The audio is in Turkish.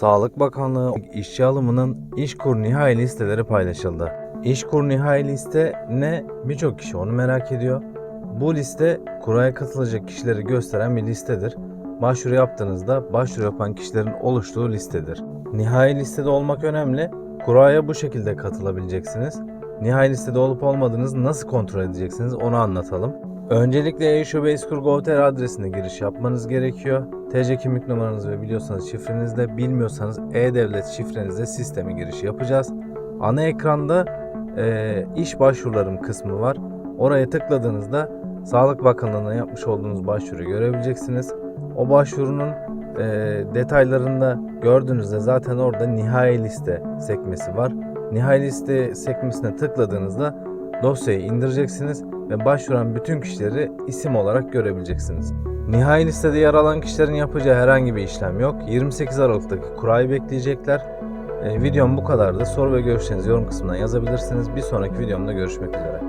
Sağlık Bakanlığı işçi alımının İşkur nihai listeleri paylaşıldı. İşkur nihai liste ne? Birçok kişi onu merak ediyor. Bu liste kuraya katılacak kişileri gösteren bir listedir. Başvuru yaptığınızda başvuru yapan kişilerin oluştuğu listedir. Nihai listede olmak önemli. Kuraya bu şekilde katılabileceksiniz. Nihai listede olup olmadığınızı nasıl kontrol edeceksiniz onu anlatalım. Öncelikle eShube Eskur.gov.tr adresine giriş yapmanız gerekiyor. TC kimlik numaranızı ve biliyorsanız şifrenizle, bilmiyorsanız e-devlet şifrenizle sisteme giriş yapacağız. Ana ekranda e, iş başvurularım kısmı var. Oraya tıkladığınızda Sağlık Bakanlığı'na yapmış olduğunuz başvuruyu görebileceksiniz. O başvurunun e, detaylarında gördüğünüzde zaten orada nihai liste sekmesi var. Nihai liste sekmesine tıkladığınızda dosyayı indireceksiniz ve başvuran bütün kişileri isim olarak görebileceksiniz. Nihai listede yer alan kişilerin yapacağı herhangi bir işlem yok. 28 Aralık'taki kurayı bekleyecekler. E, videom bu kadardı. Soru ve görüşlerinizi yorum kısmından yazabilirsiniz. Bir sonraki videomda görüşmek üzere.